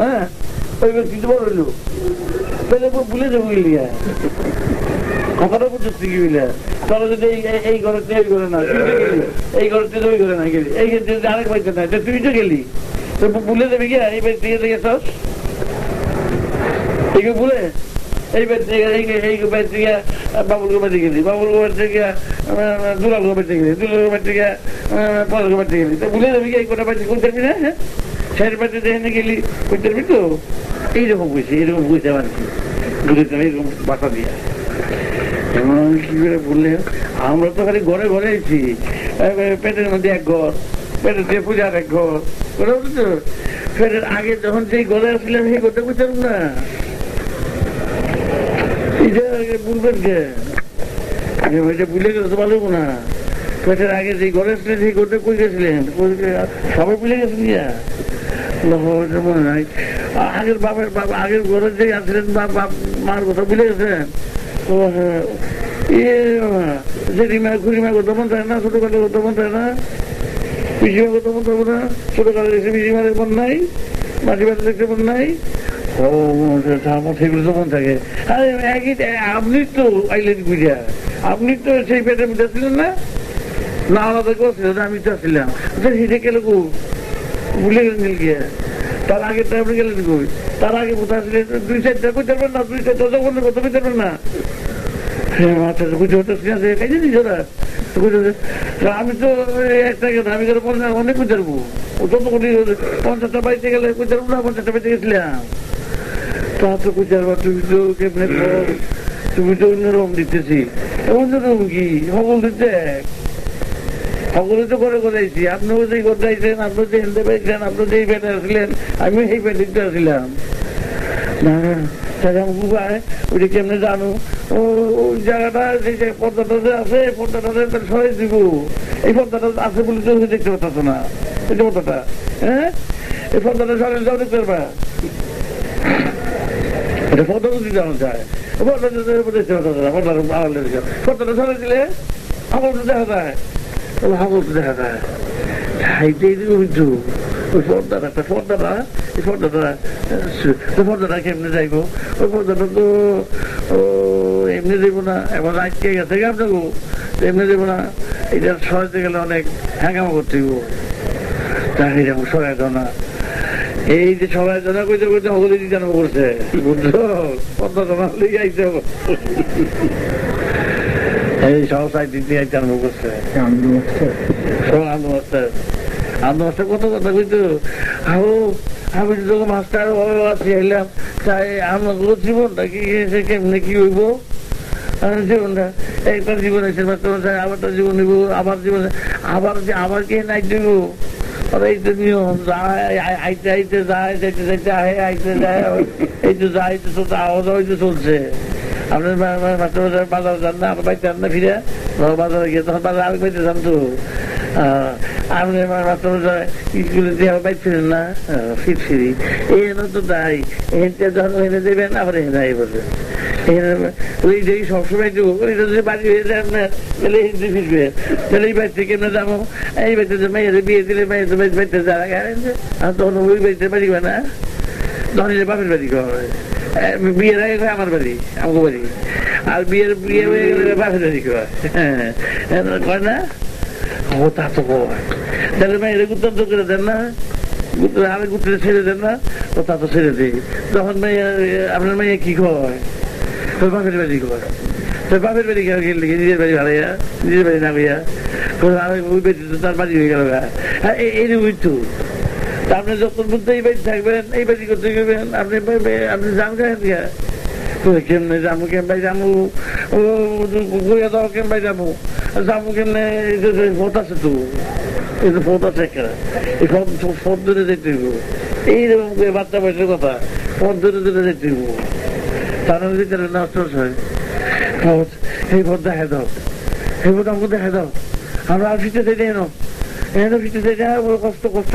হ্যাঁ? ওই ব্যক্তি তো বড় হইল তাহলে ভুলে যাব গেলিয়া কথাটা বুঝছি কি বুঝলে চলো যদি এই এই- এই ঘরে না, তুই এই ঘরে তুই তো ওই ঘরে না গেলি। এই যে আরেক বাড়িতে না তুই তো গেলি। তো ভুলে যাবি কি? এই বাড়ি থেকে গেছস এগুলো ভুলে? এই বাড়ি এই এই বাড়ি থেকে বাবুল বাড়ি গেলি। বাবুল বাড়ি থেকে দুলাল বাড়িতে গেলি। দুলাল বাড়ি থেকে পলাল বাড়িতে গেলি। তো ভুলে যাবি কি? এই কোটা বাড়ি কোন যাবি হ্যাঁ? গেলি তো এইরকম বাসা দিয়ে কি করে বললে? আমরা তো খালি ঘরে ঘরে আছি। পেটের মধ্যে এক ঘর, পেটের দিয়ে পূজার এক ঘর। ওরা বুঝছ পেটের আগে যখন সেই ঘরে আসছিলাম সেই ঘরটা বুঝতাম না। বলবেন কে ওইটা ভুলে গেলে তো ভালো না। পেটের আগে যে ঘরে আসছিলেন সেই ঘরটা কই গেছিলেন? সবাই ভুলে গেছেন নাই। আগের বাবার বাবা আগের ঘরে যে আসছিলেন বাপ বাপ মার কথা ভুলে গেছেন হ্যাঁ। বাবা, জেঠিমা খুড়িমা কথা মন থাকে না ছোটকালে কথা মন থাকে না? পিসিমা কথা মন থাকব না? ছোটকালে দেখছে পিসিমারে মন নাই? মাসিমারে দেখতে মন নাই? থাকে। আপনি তো আইলেন আপনি তো সেই পেটের মধ্যে ছিলেন না? না আলাদা করছিলেন আমি তো ছিলাম। হিটে গেলে কো? তার আগে তো আপনি গেলেন কই? তার আগে কোথায় ছিলেন দুই পারবেন না, দুই চারটা যখন পারবেন না আমি তো আমি অনেক কোটি পঞ্চাশটা বাড়িতে গেলে বুঝতে পারব না, পঞ্চাশটা বাড়িতে গেছিলাম। তা তো বুঝতে পারব তুমি তো তুমি তো অন্যরকম দিতেছি। অন্যরকম কি? সকল দিতে? সকলে তো করে করাইছি আপনিও যেই করাইছেন আপনি যে হেলতে পাইছেন আপনি যেই পেটে আসলেন আমি সেই পেটে কেমনে জানো? যে যে যে আছে, এই দিব এই আছে না। এই যে হ্যাঁ? এই দিলে আমার দেখা যায়। তাহলে হাগল তো দেখা যায় হাইতেই দিব কিন্তু ওই পর্দাটা একটা পর্দাটা এই পর্দাটা পর্দাটা কেমনে যাইব ওই পর্দাটা তো এমনি দেব না এবার আজকে গেছে গেম দেবো এমনি দেবো না এটা সরাইতে গেলে অনেক হ্যাঙ্গামা করতে তাই এরকম সরাই না এই যে সবাই জানা কইতে কইতে দিতে আরম্ভ করছে বুঝছ পর্দাটা না লেগে আইতে হবে। এই সহসায় দিতে আইতে করছে। সব আনন্দ মাস্টার আনন্দ মাস্টার কত কথা কইতো? আও আমি তোকে মাস্টার ভাবে আছি এলাম তাই আমার জীবনটা কি কেমনে কি হইব? জীবনটা। একটা জীবন আছে তোমার আবারটা জীবন নিব আবার জীবন আবার যে আবার কে নাই দিব আর এই তো নিয়ম আইতে আইতে, যায়, যাইতে যাইতে, আহে, আইতে, যায় এই তো যায় তো চলছে আওয়াজ ওই তো চলছে। আপনার মাস্টার বাজার যান না, আমার বাড়িতে যান না ফিরে। বাজারে গিয়ে তখন বাজার আরেক বাড়িতে যান তো। আপনি মাস্টার স্কুলে দিয়ে না। ফির ফিরি। এই তো তাই। এখানে যখন এনে দেবেন, আবার এখানে আই বলবেন ওইটা যদি বাড়ি হয়ে যায় হিন্দি ফিরবে। তাহলে এই বাড়িতে কেমনে যাব? এই বাড়িতে মেয়েদের বিয়ে দিলে মেয়েদের বাড়িতে যারা আর তখন ওই বাড়িতে বাড়ি না। এটা বাপের বাড়ি করে বিয়ের আগে আমার বাড়ি আমাকে বাড়ি। আর বিয়ের বিয়ে হয়ে গেলে বাপের বাড়ি হ্যাঁ কয় না? ও, তা তো কয়। তাহলে মেয়েদের গুত্তান্ত করে দেন না। আরে গুত্তরে ছেড়ে দেন না। ও, তা তো ছেড়ে দিই। তখন মেয়ে, আপনার মেয়ে কি কয়? তোর বাপের বাড়ি কয়। তোর বাপের বাড়ি গেল গেলে নিজের বাড়ি ভাড়াইয়া, নিজের বাড়ি না ভাইয়া আমি ওই বাড়ি তো তার বাড়ি হয়ে গেল গা। আপনি যখন মধ্যে এই বাড়ি থাকবেন, এই বাড়ি করতে গেবেন, আপনি আপনি যান দিয়া কেমনে যাব কেমন যাব ঘুরে দাও কেমন যাব যাব কেমনে ভোট আছে তো, এই যে ভোট আছে একটা, এই ধরে যেতে হইব। এইরকম করে বাচ্চা কথা ভোট ধরে ধরে যেতে হইব। তার ভিতরে নষ্ট হয়। এই ভোট দেখা দাও। ভোট আমাকে দেখা দাও। আমরা আর দিই এনো না। কষ্ট কষ্ট।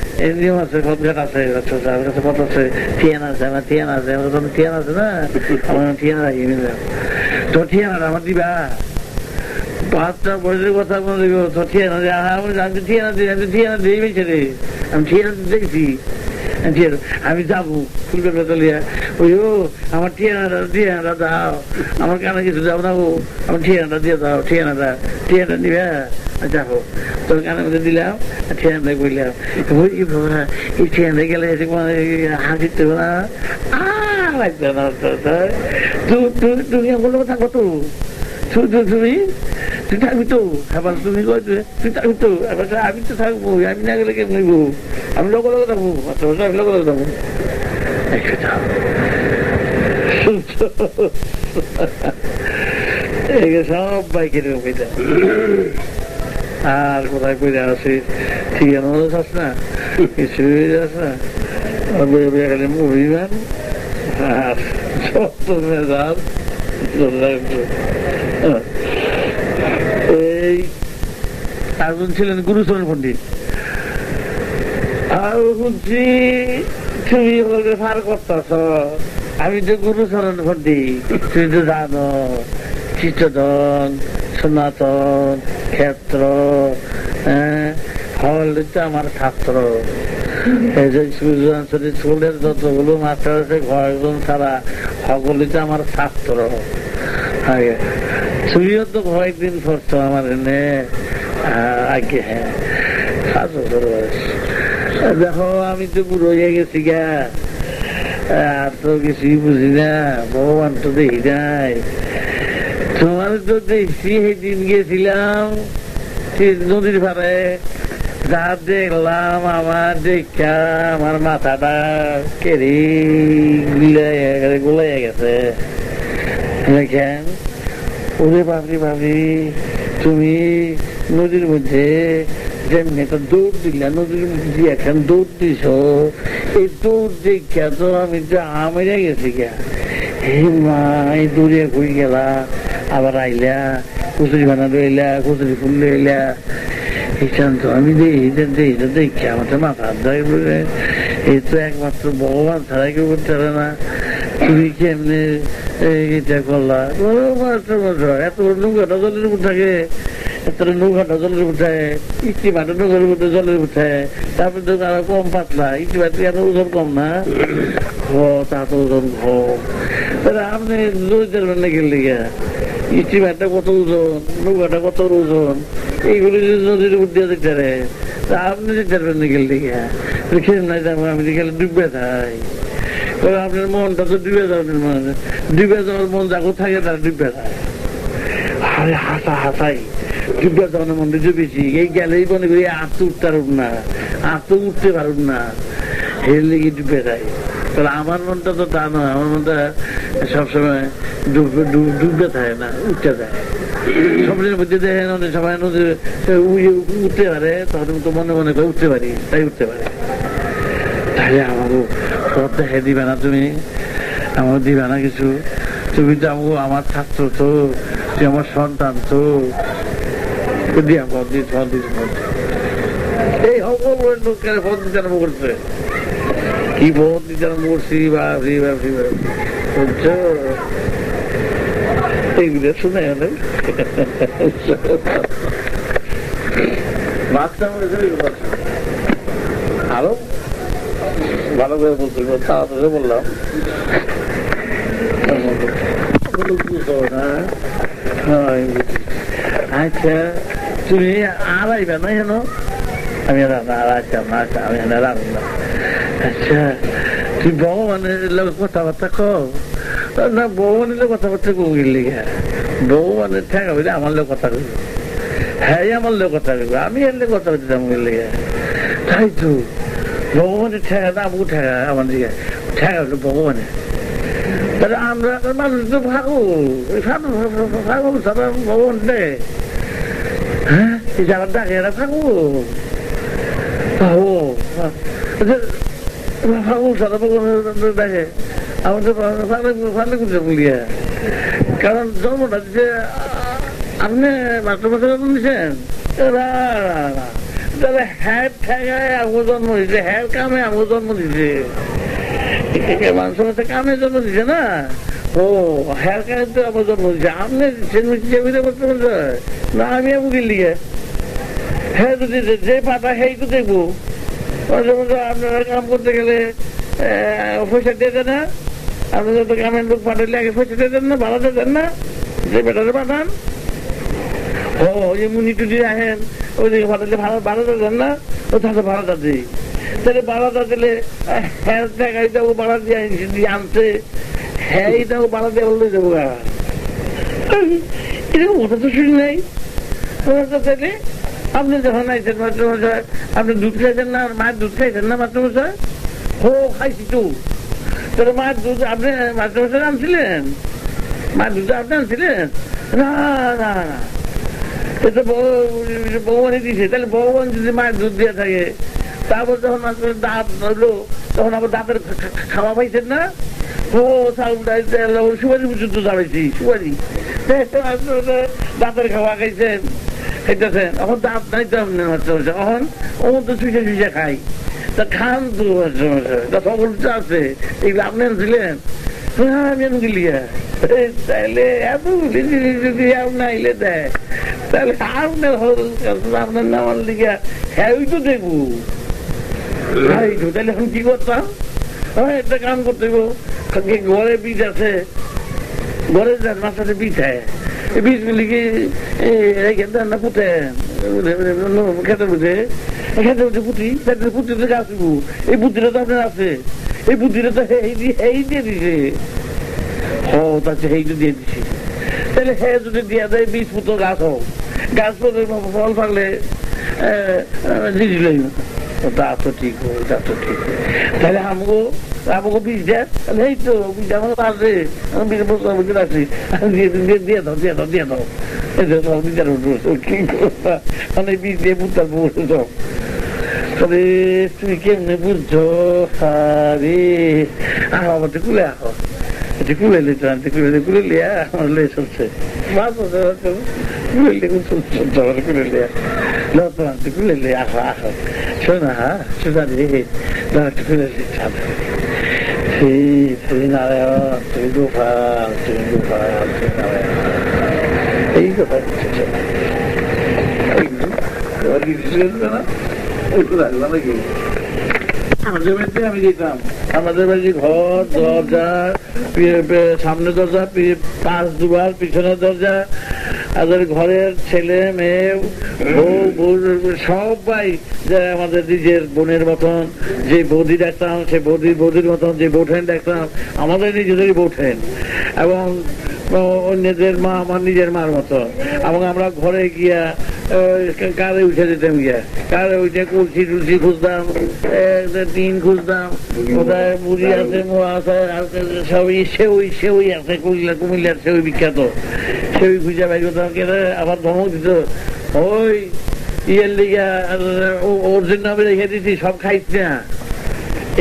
নিয়ম আছে আছে আচ্ছা আচ্ছা, আমার কাছে পথ আছে থিয়ান আছে আমার থিয়ান আছে আমার কাছে আছে না আমার থিয়ান রাখি তো আমার দিবা পাঁচটা বয়সের কথা মনে দেখব তো আছে আমি থিয়ান দিই আমি থিয়ান দিই বেছে আমি থিয়ান দেখছি আমি যাব ফুলবের বেতলিয়া ওই ও আমার ঠিয়ানাটা ঠিয়ানাটা দাও আমার কানে কিছু যাও না ও আমার ঠিয়ানাটা দিয়ে দাও ঠিয়ানাটা ঠিয়ানাটা নিবে যাব তোর কানের মধ্যে দিলাম ঠিয়ানাটা কইলাম ওই কি বাবা এই ঠিয়ানাটা গেলে এসে মানে তো না লাগবে না তুমি বলল থাকো তো তুই তুই তুমি তুই থাকবি তো তুমি তুই থাকবি তো আমি তো থাকব, আমি না গেলে কেমন আমি লোক লোক থাকব আচ্ছা আমি লোক লোক থাকব। সব কইতা আর কোথায় কইতে আসি? ঠিক আছে আস না কিছু যাস না অভিমান আর সব মেজাজ এই একজন ছিলেন গুরুচরণ পণ্ডিত। আর শুনছি তুমি ওকে ফার করতেছ। আমি তো গুরুচরণ পণ্ডিত। তুমি তো জানো চিত্তধন সনাতন, ক্ষেত্র হ্যাঁ আমার ছাত্র। স্কুলের যতগুলো মাস্টার আছে কয়েকজন ছাড়া সকলে তো আমার ছাত্র। তুমিও তো কয়েকদিন পড়ছো আমার এনে। আগে হ্যাঁ দেখো, আমি তো বুড়ো হয়ে গেছি গা। আর তো কিছুই বুঝি না, ভগবান তো দেখি নাই। তোমার তো দেখছি, সেদিন গেছিলাম নদীর পাড়ে। যা দেখলাম, আমার দেখা, আমার মাথাটা কেরি গুলাই গেছে। দেখেন ওরে বাবরি বাবরি তুমি নদীর মধ্যে যেমনি একটা দৌড় দিলা, নদীর মধ্যে এখন দৌড় দিছ, এই দৌড় দেখা তো আমি তো আমেরা গেছি গা হে মা, এই গেলা? আবার আইলা, কুচুরি বানা রইলা কুচুরি ফুল রইলা এইখান তো আমি দেখি দেখি দেখি আমার তো মাথা দেয় বলে এই তো একমাত্র ভগবান ছাড়া কেউ করতে পারে না। তুমি কেমনে ইটি কম পাতলা ইটি কম না আপনি লইতে পারেন না গেলে ইটি মাঠটা কত ওজন নৌকাটা কত ওজন এইগুলো যদি নদীর উপর দিয়ে দেখতে আপনি দিতে পারবেন না খেয়ে নাই যাব আমি গেলে ডুববে থাই আপনার মনটা তো ডুবে যাওয়ার মন ডুবে যাওয়ার মন যাকে থাকে, তার ডুবে যায়। আরে হাসা হাসাই, ডুবে যাওয়ার মন ডুবেছি এই গেলেই মনে করি আর তো উঠতে পারুন না, আর তো উঠতে পারুন না। এর লেগে ডুবে যায়। তাহলে আমার মনটা তো তা নয়, আমার মনটা সবসময় ডুবে ডুব- ডুবতে থাকে না, উঠতে যায় সমুদ্রের মধ্যে দেখেন সময় নদী উঠতে পারে, তখন তো মনে মনে করে উঠতে পারি, তাই উঠতে পারে। তাহলে আমারও সব দেখে দিবে না তুমি, আমার দিবে না কিছু। তুমি তো আমাকে, আমার ছাত্র তো তুই আমার সন্তান তো। দিয়া দিস এই লোকের ফল দিতে আরম্ভ করছে। কি ফল দিতে আরম্ভ করছি বাপরি বাপরি বুঝছ এইগুলো শুনে অনেক। মাছটা মনে আরও ভালো করে বলছিল তাড়াতাড়ি বললাম। আচ্ছা তুমি আর আইবে না কেন? আমি আর আচ্ছা না আমি আর না। আচ্ছা তুই ভগবানের লোক কথাবার্তা কও? না ভগবানের লোক কথাবার্তা কো গেলি ভগবানের ঠেকা বলে আমার লোক কথা কইব। হ্যাঁ আমার লোক কথা কইব, আমি এলে কথা বলতে যাব গেলি তাই তো। ভগবানের ঠেকা না আমু ঠেকা আমার দিকে ঠেকা হলো ভগবানের। তাহলে আমরা মানুষ তো ভাগো ভাগো সারা ভগবান দে হ্যাঁ যারা ডাকে এরা থাকব ও সারা দেখে আমাদের ভালো করছে বলিয়া। কারণ জন্মটা দিচ্ছে আপনি মাস্টারমশাই জন্ম দিচ্ছেন তাহলে হ্যাঁ ঠেকায় আমার জন্ম দিচ্ছে হ্যাঁ কামে আমার জন্ম দিচ্ছে মানুষের কামে জন্ম দিছে না। ও হ্যাঁ কামে তো আমার জন্ম দিচ্ছে আপনি চেমিতে করতে বলছে না, আমি আমি লিগে হ্যাঁ দিতে যে পাতা সেই তো দেখব আপনারা কাম করতে গেলে পয়সা দিয়ে দেন না। আপনাদের তো কামের লোক পাঠালে আগে পয়সা দিয়ে দেন না ভাড়া দিয়ে দেন না, যে বেটারে পাঠান ওই আহেন। দেন না। ও তাহলে দিলে হ্যাঁ দিয়ে আনছে হ্যাঁ এইটাও শুনি আপনি যখন আইছেন মাস্টারমশাই আপনি দুধ খাইছেন না মায়ের দুধ খাইছেন না মাস্টারমশাই হো, খাইছি তো। মায়ের দুধ আপনি মাস্টারমশাই আনছিলেন? মায়ের দুধ আপনি আনছিলেন? না না না। এটা ভগবানই দিছে, তাহলে ভগবান যদি মায়ের দুধ দিয়ে থাকে, তারপর যখন দাঁত ধরলো, তখন আবার দাঁতের খাওয়া পাইছেন না? ও চাউলটা সুপারি পর্যন্ত দাঁড়াইছি সুপারি। দাঁতের খাওয়া খাইছেন, খাইতেছেন, এখন দাঁত নাই তো আপনি এখন ও তো চুষে চুষে খাই। তা খান তো তা সকল আছে। এগুলো আপনি ছিলেন আমি গেলি তাহলে এত যদি আপনার আইলে দেয় তাহলে আপনার আপনার নামার লিগে হ্যাঁ তো দেখব। তাহলে এখন কি করতাম? একটা কাম করতে ঘরে বীজ আছে। ঘরে যান, মাথাতে বীজ হয়। এই বীজগুলি কি রেখে দেন না পুঁতে? খেতে বুঝে খেতে বুঝে পুঁতি পুঁতিতে গাছ এই বুদ্ধিটা তো আপনার আছে। এই বুদ্ধিটা তো এই দিয়ে দিছে। ও তাতে এইটা দিয়ে দিছি। তাহলে হ্যাঁ যদি দিয়ে দেয় বীজ পুতো গাছ হোক গাছ ফল ফাগলে দিছিলেন তা তো ঠিক তা তো ঠিক তাহলে আমাকে আমাকে বীজ দেয় তাহলে এই তো বীজ আমার আছে আমি বীজ বছর বুঝে রাখছি। দিয়ে দাও দিয়ে দাও দিয়ে দাও। এই যে সব বিচার মানে বীজ দিয়ে বুঝতে বসে তবে তুমি কেমনে বুঝছ? আরে আহ আমার তো কুলে আহ। এটি কুলে লিতে আনতে কুলে কুলে লিয়া, আমার লে চলছে। মাছ কুলে লিয়ে চলছে আমার কুলে লিয়া। লতো আনতে কুলে লিয়ে, আহ আহ শোনা হা শোনা রে দাঁড়াতে কুলে লিয়ে চাঁদ শ্রী শ্রী নারায়ণ শ্রী গোপাল শ্রী গোপাল, শ্রী নারায়ণ। এই কথা আমাদের বাড়িতে আমি যেতাম। আমাদের বাড়ি, ঘর, দরজা সামনে দরজা পাঁচ দুবার পিছনের দরজা আমাদের ঘরের ছেলে, মেয়ে, বউ সবাই যে আমাদের নিজের বোনের মতন, যে বৌদি দেখতাম, সে বৌদির বৌদির মতন যে বৌঠেন দেখতাম, আমাদের নিজেদেরই বৌঠেন এবং অন্যদের মা আমার নিজের মার মতো। এবং আমরা ঘরে গিয়া কারে উঠে যেতাম গিয়া কারে উঠে কুলসি টুলসি খুঁজতাম টিন খুঁজতাম, কোথায় মুড়ি আছে, মোয়া আছে সবই সেউই সেউই আছে, কুমিল্লা, কুমিল্লার সেউই বিখ্যাত। সেউই খুঁজে বাই করতাম আবার ধমক দিত। ওই ইয়ের লিগা ওর জন্য আমি রেখে দিচ্ছি সব খাইছ না।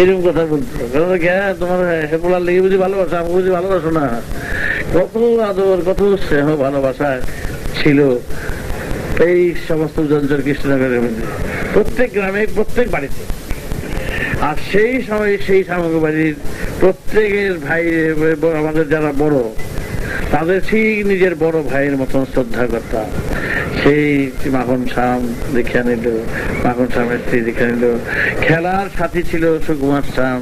এরকম কথা বলতো। তোমার হেপোলার লেগে বুঝি ভালোবাসা আমি বুঝি ভালোবাসো না। কত আদর, কত স্নেহ, ভালোবাসা ছিল। এই সমস্ত জঞ্জর কৃষ্ণনগরের মধ্যে। প্রত্যেক গ্রামে, প্রত্যেক বাড়িতে। আর সেই সময় সেই সামগ্রী বাড়ির প্রত্যেকের ভাই আমাদের যারা বড়, তাদের ঠিক নিজের বড় ভাইয়ের মতন শ্রদ্ধা করতাম সেই মাখন শাম দেখে নিল, মাখন শামের স্ত্রী দেখে নিল, খেলার সাথী ছিল সুকুমার শাম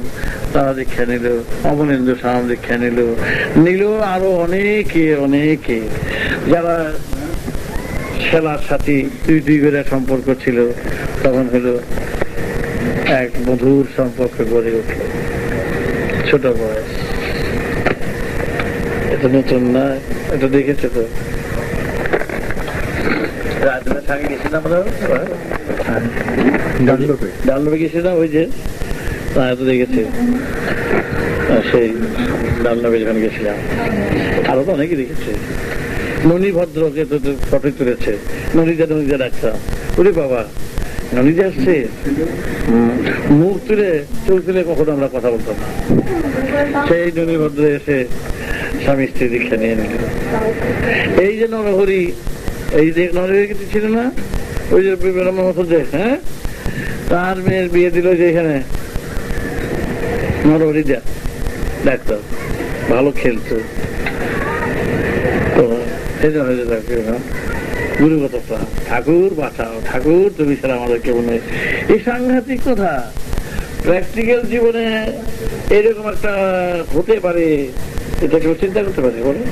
তারা দেখে নিল অমলেন্দু শাম দেখে নিল। নিল আরও অনেকে অনেকে, যারা খেলার সাথী দুই দুই করে সম্পর্ক ছিল তখন হলো এক মধুর সম্পর্ক গড়ে উঠল। ছোট বয়স। এটা নতুন না এটা দেখেছে তো? ডানলোপে গেছিলাম ওই যে? তো দেখেছে। সেই ডানলোপে যখন গেছিলাম আরও তো অনেকে দেখেছে। ননী ভদ্রকে ফটো তুলেছে ননীদা ননীদা ডাকতাম ওরে বাবা নিজে আসছে? মুখ তুলে, চোখ তুলে কখনো আমরা কথা বলতাম না। সেই ননী ভদ্র এসে স্বামী স্ত্রী দীক্ষা নিয়ে নিল। এই যে নরহরি, এই যে নরহরি কিছু ছিল না, ওই যে ব্রহ্ম যে হ্যাঁ? তার মেয়ের বিয়ে দিল যে এখানে। নরহরি দেয়া ডাক্তার, ভালো খেলতো। তাকে, হ্যাঁ, ঠাকুর বাঁচাও ঠাকুর তুমি ছাড়া আমাদের কেউ নেই। এই সাংঘাতিক কথা প্র্যাকটিক্যাল জীবনে এরকম একটা হতে পারে এটা কেউ চিন্তা করতে পারে? বলো।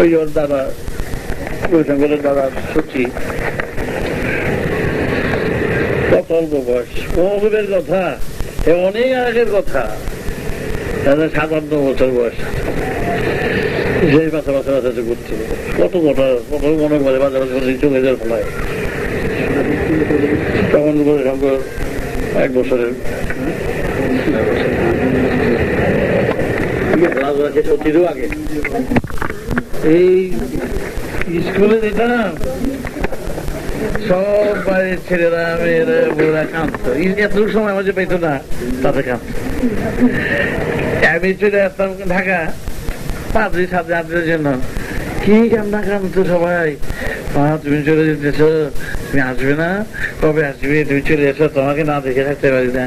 ওই ওর দাদা রবিশঙ্করের দাদা অল্প বয়স? কথা। অনেক আগের কথা। সাতান্ন বছর বয়স। সেই বাচ্চা বাচ্চা বাচ্চা ঘুরছে কত কথা কত মনে করে বাচ্চা বাচ্চা চোখে জল ফেলায় তখন শঙ্কর এক বছরের। এই স্কুলে যেতাম সব বাড়ির ছেলেরা, মেয়েরা কাঁদত। এত সময় না, তাতে আমি চলে আসতাম ঢাকা পাঁচই আটটার জন্য। কি কান্না সবাই? মা, তুমি চলে যেতেছ, তুমি আসবে না? কবে আসবে? তুমি চলে এসো, তোমাকে না দেখে থাকতে পারি না।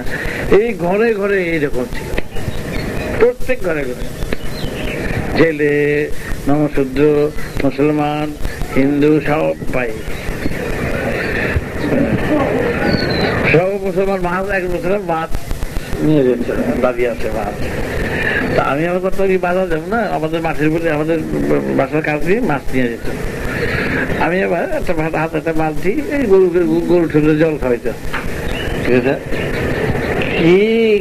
এই ঘরে ঘরে এইরকম ছিল। প্রত্যেক ঘরে ঘরে। জেলে নমশূদ্র মুসলমান, হিন্দু, সব পাই। মুসলমান মাছ এক মুসলমান মাছ নিয়ে যেত দাঁড়িয়ে আছে মাছ তা আমি আবার করতে কি বাজার যাব না, আমাদের মাছের বলে আমাদের বাসার দিয়ে মাছ নিয়ে যেত। আমি এবার একটা হাতে একটা দিই, এই গরুকে গরু ঠুলে জল খাওয়াইতো। ঠিক আছে? কি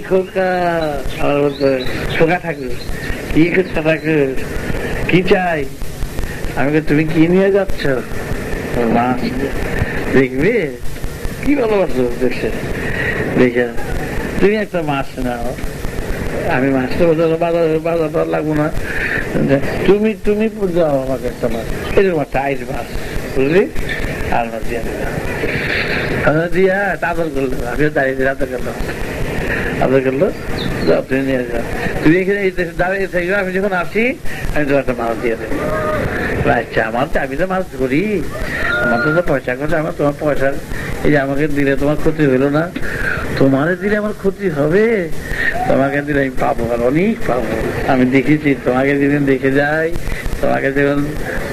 খোকা? আমার বলতো, খোকা ঠাকুর কি খোকা ঠাকুর কি চাই? আমি তুমি কি নিয়ে যাচ্ছ? মাছ। দেখবে? কি ভালোবাসো দেখছে দেখে তুমি একটা মাছ নাও। আমি মাছটা বাজার বাজার বাজার লাগবো না। তুমি তুমি যাও আমাকে একটা মাছ। এরকম একটা আইস মাছ, বুঝলি? আর দিয়ে দিলাম। দিয়া তাদর করল আমিও দাঁড়িয়ে আদর করলাম আদর করল তুমি নিয়ে যাও। তুমি এখানে এই দেশে দাঁড়িয়ে থাকবে আমি যখন আসি, আমি তোমার একটা মাছ দিয়ে দেবো। আচ্ছা আমার তো আমি তো মাছ ধরি। আমার তো পয়সা কথা আমার তোমার পয়সা এই যে আমাকে দিলে তোমার ক্ষতি হইল না। তোমারে দিলে আমার ক্ষতি হবে? তোমাকে দিলে আমি পাবো আর অনেক পাবো। আমি দেখেছি, তোমাকে যেদিন দেখে যাই, তোমাকে যখন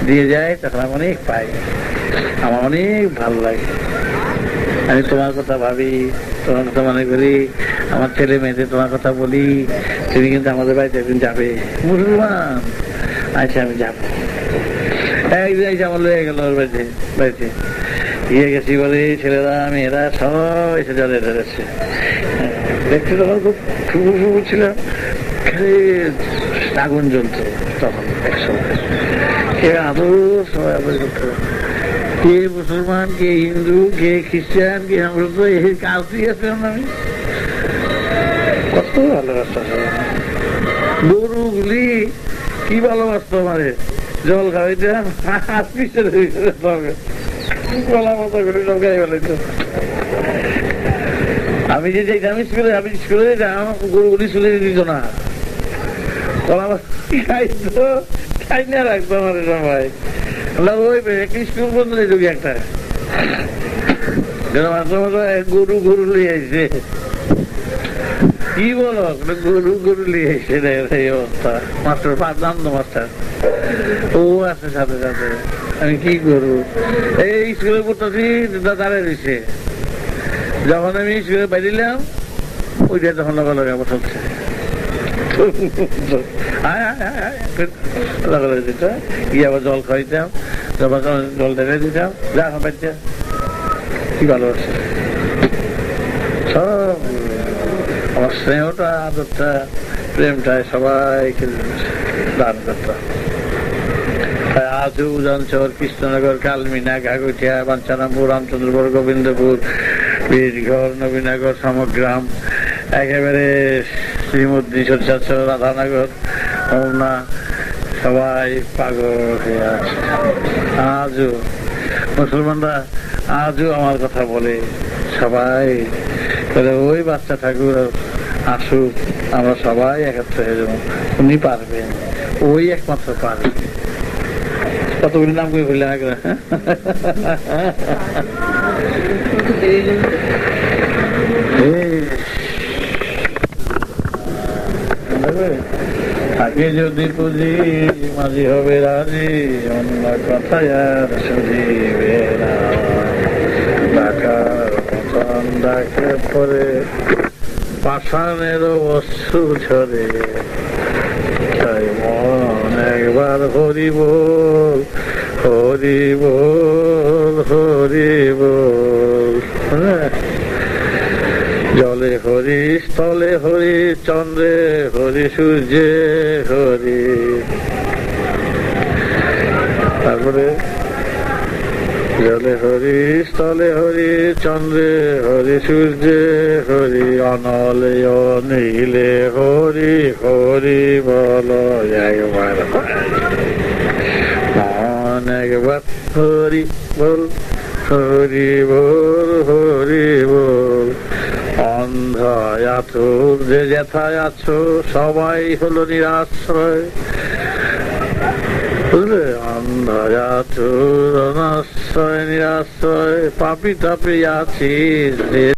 দিয়ে যায় তখন আমি অনেক পাই। আমার অনেক ভালো লাগে। আমি তোমার কথা ভাবি, তোমার কথা মনে করি, আমার ছেলে মেয়েদের তোমার কথা বলি, তুমি কিন্তু আমাদের বাড়িতে একদিন যাবে। মুসলমান। আচ্ছা আমি যাব। একদিন আমার লয়ে গেল ওর বাড়িতে বাড়িতে। গিয়ে গেছি বলে ছেলেরা, মেয়েরা সব এসে জলে ধরেছে। দেখতে তখন খুব শুভু শুভু ছিলাম খালি আগুন জ্বলত তখন একসময়। কে আদর, সবাই আদর করতে। কে মুসলমান, কে হিন্দু, কে খ্রিস্টান, কে আমরা তো এই কাজ দিয়েছিলাম আমি কত ভালোবাসা গরুগুলি কি ভালোবাসতো আমারে? জল খাওয়াইতাম পিছনে গলা মতো করে আমি যে যাইতাম স্কুলে আমি স্কুলে যেতাম গরুগুলি চলে দিত না। স্কুল গরু গরু লিয়ে আইছে। কি বলো গরু গরু লিয়ে আইছে এই অবস্থা। মাস্টার পারলাম তো মাস্টার। ও আছে সাথে সাথে। আমি কি করব? এই স্কুলে পড়তেছি দাঁড়ায় রয়েছে যখন আমি স্কুলে বাইরিলাম ওইটা তখন লগা লগা বসছে গিয়ে আবার জল খাইতাম জল ঢেলে দিতাম। যা খাবাইতাম কি ভালোবাসে। সব আমার স্নেহটা, আদরটা প্রেমটা সবাইকে দান করতাম। আজও উদানচর কৃষ্ণনগর কালমিনা ঘাগুটিয়া বাঞ্ছারামপুর রামচন্দ্রপুর, গোবিন্দপুর, বীরঘর, নবীনগর, সমগ্রাম। একেবারে শ্রীমদ্দি সরসাচর রাধানগর হোমনা সবাই পাগল হয়ে আছে। আজও মুসলমানরা আজও আমার কথা বলে, সবাই তাহলে ওই বাচ্চা ঠাকুর, আসুক, আমরা সবাই একত্র হয়ে যাব। উনি পারবেন, ওই একমাত্র পারবেন কতগুলি নাম করে বললে আগে। যদি পুঁজি মাঝি হবে রাজি, অন্য কথা আর শুনিবে না। ডাকে পরে পাষাণের বস্তু ঝরে। তাই মন একবার হরি বল হরি বল হরি বল হ্যাঁ। জলে হরি, স্থলে হরি, চন্দ্রে হরি, সূর্যে হরি। তারপরে জলে হরি, স্থলে হরি, চন্দ্রে হরি, সূর্যে হরি, অনলে নীলে হরি হরি বল একবার একবার হরি বল হরি বল হরি বল। অন্ধায় আছো যে যেথায় আছো, সবাই হলো নিরাশ্রয়। বুঝলে অন্ধায় আছো অনাশ্রয় নিরাশ্রয় পাপি তাপি আছিস